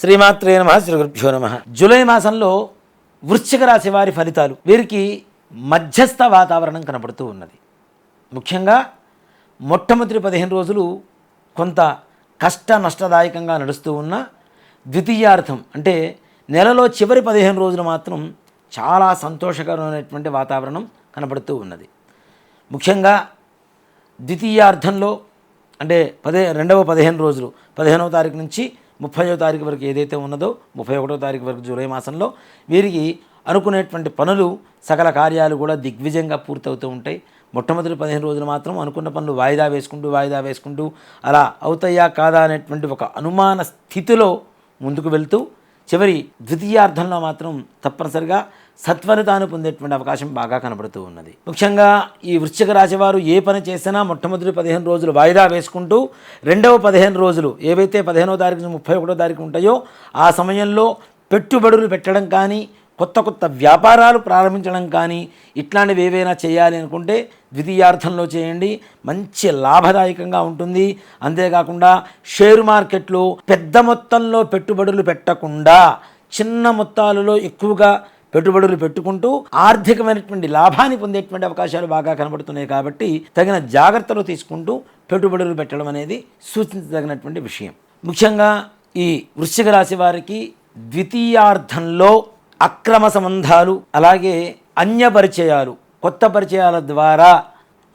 శ్రీమాత్రే నమ శ్రీ గురుభ్యో నమ. జూలై మాసంలో వృశ్చిక రాశి వారి ఫలితాలు వీరికి మధ్యస్థ వాతావరణం కనబడుతూ ఉన్నది. ముఖ్యంగా మొట్టమొదటి పదిహేను రోజులు కొంత కష్ట నష్టదాయకంగా నడుస్తూ ఉన్న ద్వితీయార్థం అంటే నెలలో చివరి పదిహేను రోజులు మాత్రం చాలా సంతోషకరమైనటువంటి వాతావరణం కనబడుతూ ఉన్నది. ముఖ్యంగా ద్వితీయార్థంలో అంటే పదే రెండవ పదిహేను రోజులు పదిహేనవ తారీఖు నుంచి ముప్పయో తారీఖు వరకు ఏదైతే ఉన్నదో ముప్పై ఒకటో తారీఖు వరకు జూలై మాసంలో వీరికి అనుకునేటువంటి పనులు సకల కార్యాలు కూడా దిగ్విజయంగా పూర్తవుతూ ఉంటాయి. మొట్టమొదటి పదిహేను రోజులు మాత్రం అనుకున్న పనులు వాయిదా వేసుకుంటూ వాయిదా వేసుకుంటూ అలా అవుతాయా కాదా అనేటువంటి ఒక అనుమాన స్థితిలో ముందుకు వెళ్తూ చివరి ద్వితీయార్థంలో మాత్రం తప్పనిసరిగా సత్వరితాన్ని పొందేటువంటి అవకాశం బాగా కనబడుతూ ఉన్నది. ముఖ్యంగా ఈ వృశ్చిక రాశివారు ఏ పని చేసినా మొట్టమొదటి పదిహేను రోజులు వాయిదా వేసుకుంటూ రెండవ పదిహేను రోజులు ఏవైతే పదిహేనో తారీఖు ముప్పై ఒకటో తారీఖు ఉంటాయో ఆ సమయంలో పెట్టుబడులు పెట్టడం కానీ కొత్త కొత్త వ్యాపారాలు ప్రారంభించడం కానీ ఇట్లాంటివి ఏవైనా చేయాలి అనుకుంటే ద్వితీయార్థంలో చేయండి. మంచి లాభదాయకంగా ఉంటుంది. అంతేకాకుండా షేర్ మార్కెట్లో పెద్ద మొత్తంలో పెట్టుబడులు పెట్టకుండా చిన్న మొత్తాలలో ఎక్కువగా పెట్టుబడులు పెట్టుకుంటూ ఆర్థికమైనటువంటి లాభాన్ని పొందేటువంటి అవకాశాలు బాగా కనబడుతున్నాయి కాబట్టి తగిన జాగ్రత్తలు తీసుకుంటూ పెట్టుబడులు పెట్టడం అనేది సూచించదగినటువంటి విషయం. ముఖ్యంగా ఈ వృశ్చిక రాశి వారికి ద్వితీయార్థంలో అక్రమ సంబంధాలు అలాగే అన్య పరిచయాలు. కొత్త పరిచయాల ద్వారా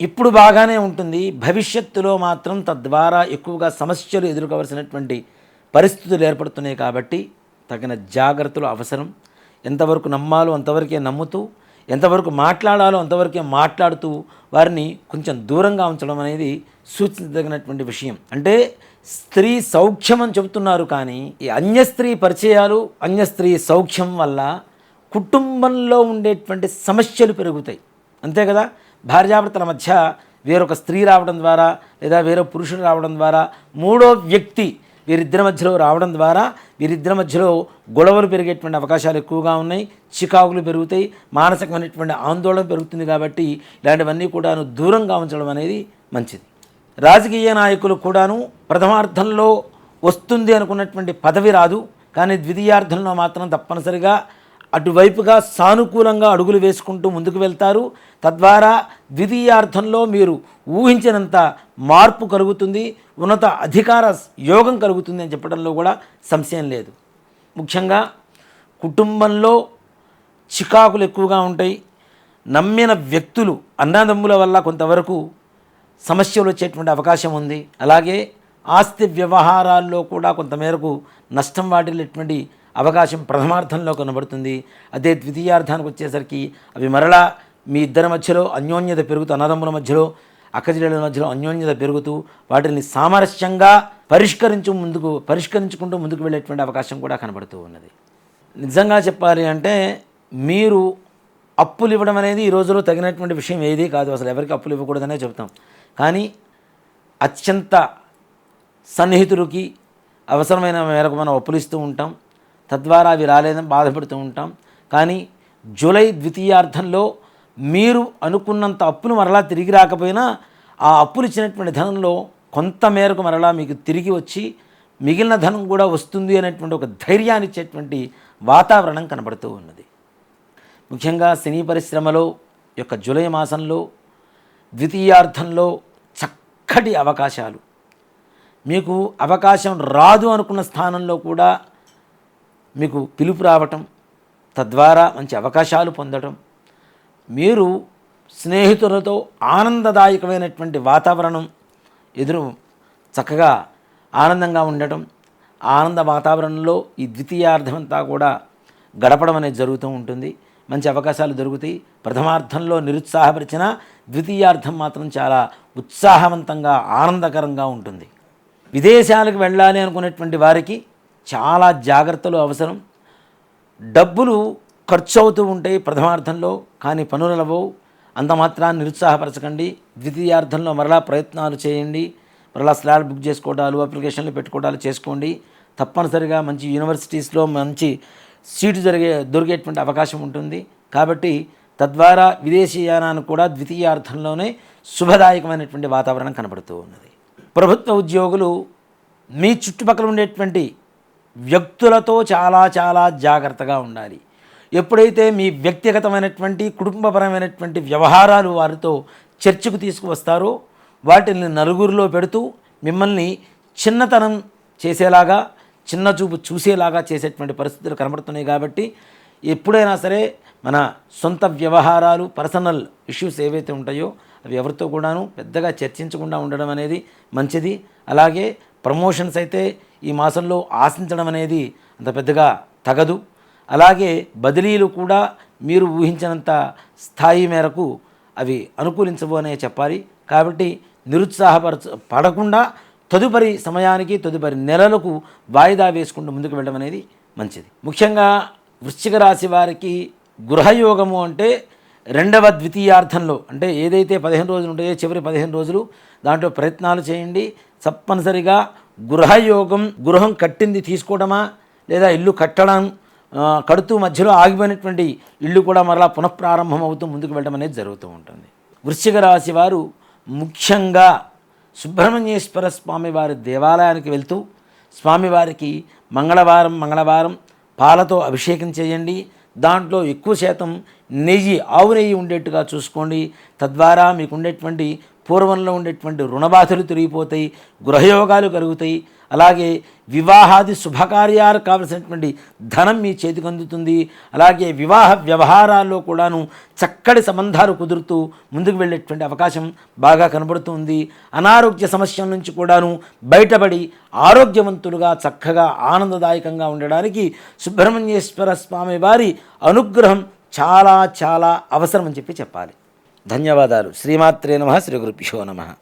ఇప్పుడు బాగానే ఉంటుంది. భవిష్యత్తులో మాత్రం తద్వారా ఎక్కువగా సమస్యలు ఎదుర్కోవలసినటువంటి పరిస్థితులు ఏర్పడుతున్నాయి కాబట్టి తగిన జాగ్రత్తలు అవసరం. ఎంతవరకు నమ్మాలో అంతవరకే నమ్ముతూ ఎంతవరకు మాట్లాడాలో అంతవరకే మాట్లాడుతూ వారిని కొంచెం దూరంగా ఉంచడం అనేది సూచించదగినటువంటి విషయం. అంటే స్త్రీ సౌఖ్యం అని చెబుతున్నారు కానీ ఈ అన్య స్త్రీ పరిచయాలు అన్యస్త్రీ సౌఖ్యం వల్ల కుటుంబంలో ఉండేటువంటి సమస్యలు పెరుగుతాయి. అంతే కదా? భార్యాభర్తల మధ్య వేరొక స్త్రీ రావడం ద్వారా లేదా వేరే పురుషుడు రావడం ద్వారా మూడో వ్యక్తి వీరిద్దరి మధ్యలో రావడం ద్వారా వీరిద్దరి మధ్యలో గొడవలు పెరిగేటువంటి అవకాశాలు ఎక్కువగా ఉన్నాయి చికాకులు పెరుగుతాయి మానసికమైనటువంటి ఆందోళన పెరుగుతుంది కాబట్టి ఇలాంటివన్నీ కూడాను దూరంగా ఉంచడం అనేది మంచిది. రాజకీయ నాయకులు కూడాను ప్రథమార్థంలో వస్తుంది అనుకున్నటువంటి పదవి రాదు కానీ ద్వితీయార్థంలో మాత్రం తప్పనిసరిగా అటువైపుగా సానుకూలంగా అడుగులు వేసుకుంటూ ముందుకు వెళ్తారు. తద్వారా ద్వితీయార్థంలో మీరు ఊహించినంత మార్పు కలుగుతుంది. ఉన్నత అధికార యోగం కలుగుతుంది అని చెప్పడంలో కూడా సంశయం లేదు. ముఖ్యంగా కుటుంబంలో చికాకులు ఎక్కువగా ఉంటాయి. నమ్మిన వ్యక్తులు అన్నదమ్ముల వల్ల కొంతవరకు సమస్యలు వచ్చేటువంటి అవకాశం ఉంది. అలాగే ఆస్తి వ్యవహారాల్లో కూడా కొంతమేరకు నష్టం వాటిల్లేటువంటి అవకాశం ప్రథమార్థంలో కనబడుతుంది. అదే ద్వితీయార్థానికి వచ్చేసరికి అవి మరలా మీ ఇద్దరి మధ్యలో అన్యోన్యత పెరుగుతూ అన్నదమ్ముల మధ్యలో అక్కచెల్లెల మధ్యలో అన్యోన్యత పెరుగుతూ వాటిని సామరస్యంగా పరిష్కరించు ముందుకు పరిష్కరించుకుంటూ ముందుకు వెళ్ళేటువంటి అవకాశం కూడా కనబడుతూ ఉన్నది. నిజంగా చెప్పాలి అంటే మీరు అప్పులు ఇవ్వడం అనేది ఈ రోజులో తగినటువంటి విషయం ఏదీ కాదు. అసలు ఎవరికి అప్పులు ఇవ్వకూడదనే చెబుతాం కానీ అత్యంత సన్నిహితుడికి అవసరమైన మేరకు మనం అప్పులు ఇస్తూ ఉంటాం. తద్వారా అవి రాలేదని బాధపడుతూ ఉంటాం. కానీ జూలై ద్వితీయార్థంలో మీరు అనుకున్నంత అప్పులు మరలా తిరిగి రాకపోయినా ఆ అప్పులు ఇచ్చినటువంటి ధనంలో కొంత మేరకు మరలా మీకు తిరిగి వచ్చి మిగిలిన ధనం కూడా వస్తుంది అనేటువంటి ఒక ధైర్యాన్ని ఇచ్చేటువంటి వాతావరణం కనబడుతూ ఉన్నది. ముఖ్యంగా సినీ పరిశ్రమలో యొక్క జూలై మాసంలో ద్వితీయార్థంలో చక్కటి అవకాశాలు. మీకు అవకాశం రాదు అనుకున్న స్థానంలో కూడా మీకు పిలుపు రావటం తద్వారా మంచి అవకాశాలు పొందడం మీరు స్నేహితులతో ఆనందదాయకమైనటువంటి వాతావరణం ఎదురు చక్కగా ఆనందంగా ఉండటం ఆనంద వాతావరణంలో ఈ ద్వితీయార్థమంతా కూడా గడపడం అనేది జరుగుతూ ఉంటుంది. మంచి అవకాశాలు దొరుకుతాయి. ప్రథమార్థంలో నిరుత్సాహపరిచిన ద్వితీయార్థం మాత్రం చాలా ఉత్సాహవంతంగా ఆనందకరంగా ఉంటుంది. విదేశాలకు వెళ్ళాలి అనుకునేటువంటి వారికి చాలా జాగ్రత్తలు అవసరం. డబ్బులు ఖర్చు అవుతూ ఉంటాయి ప్రథమార్థంలో కానీ పనులవో అంత మాత్రాన్ని నిరుత్సాహపరచకండి. ద్వితీయార్థంలో మరలా ప్రయత్నాలు చేయండి. మరలా స్లాట్ బుక్ చేసుకోవడాలు అప్లికేషన్లు పెట్టుకోవడాలు చేసుకోండి. తప్పనిసరిగా మంచి యూనివర్సిటీస్లో మంచి సీటు జరిగే దొరికేటువంటి అవకాశం ఉంటుంది. కాబట్టి తద్వారా విదేశీయానాన్ని కూడా ద్వితీయార్థంలోనే శుభదాయకమైనటువంటి వాతావరణం కనబడుతూ ఉన్నది. ప్రభుత్వ ఉద్యోగులు మీ చుట్టుపక్కల ఉండేటువంటి వ్యక్తులతో చాలా చాలా జాగ్రత్తగా ఉండాలి. ఎప్పుడైతే మీ వ్యక్తిగతమైనటువంటి కుటుంబపరమైనటువంటి వ్యవహారాలు వారితో చర్చకు తీసుకువస్తారో వాటిని నలుగురిలో పెడుతూ మిమ్మల్ని చిన్నతనం చేసేలాగా చిన్న చూపు చూసేలాగా చేసేటువంటి పరిస్థితులు కనబడుతున్నాయి కాబట్టి ఎప్పుడైనా సరే మన సొంత వ్యవహారాలు పర్సనల్ ఇష్యూస్ ఏవైతే ఉంటాయో అవి ఎవరితో కూడాను పెద్దగా చర్చించకుండా ఉండడం అనేది మంచిది. అలాగే ప్రమోషన్స్ అయితే ఈ మాసంలో ఆశించడం అనేది అంత పెద్దగా తగదు. అలాగే బదిలీలు కూడా మీరు ఊహించినంత స్థాయి మేరకు అవి అనుకూలించవు అనే చెప్పాలి. కాబట్టి నిరుత్సాహపరచ పడకుండా తదుపరి సమయానికి తదుపరి నెలలకు వాయిదా వేసుకుంటూ ముందుకు వెళ్ళడం అనేది మంచిది. ముఖ్యంగా వృశ్చిక రాశి వారికి గృహయోగము అంటే రెండవ ద్వితీయార్థంలో అంటే ఏదైతే పదిహేను రోజులు ఉంటాయో చివరి పదిహేను రోజులు దాంట్లో ప్రయత్నాలు చేయండి. తప్పనిసరిగా గృహయోగం గృహం కట్టింది తీసుకోవడమా? లేదా ఇల్లు కట్టడం కడుతూ మధ్యలో ఆగిపోయినటువంటి ఇల్లు కూడా మరలా పునఃప్రారంభం అవుతూ ముందుకు వెళ్ళడం అనేది జరుగుతూ ఉంటుంది. వృశ్చిక రాశి వారు ముఖ్యంగా సుబ్రహ్మణ్యేశ్వర స్వామి వారి దేవాలయానికి వెళ్తూ స్వామివారికి మంగళవారం మంగళవారం పాలతో అభిషేకం చేయండి. దాంట్లో ఎక్కువ శాతం నెయ్యి ఆవు నెయ్యి ఉండేట్టుగా చూసుకోండి. తద్వారా మీకు ఉండేటువంటి పూర్వంలో ఉండేటువంటి రుణబాధలు తిరిగిపోతాయి గృహయోగాలు కలుగుతాయి అలాగే వివాహాది శుభకార్యాలు కావలసినటువంటి ధనం మీ చేతికి అందుతుంది అలాగే వివాహ వ్యవహారాల్లో కూడాను చక్కటి సంబంధాలు కుదురుతూ ముందుకు వెళ్ళేటువంటి అవకాశం బాగా కనబడుతుంది అనారోగ్య సమస్యల నుంచి కూడాను బయటపడి ఆరోగ్యవంతులుగా చక్కగా ఆనందదాయకంగా ఉండడానికి సుబ్రహ్మణ్యేశ్వర స్వామి వారి అనుగ్రహం చాలా చాలా అవసరం అని చెప్పి చెప్పాలి. ధన్యవాదాలు. శ్రీమాత్రే నమ శ్రీ గురుభ్యో నమ.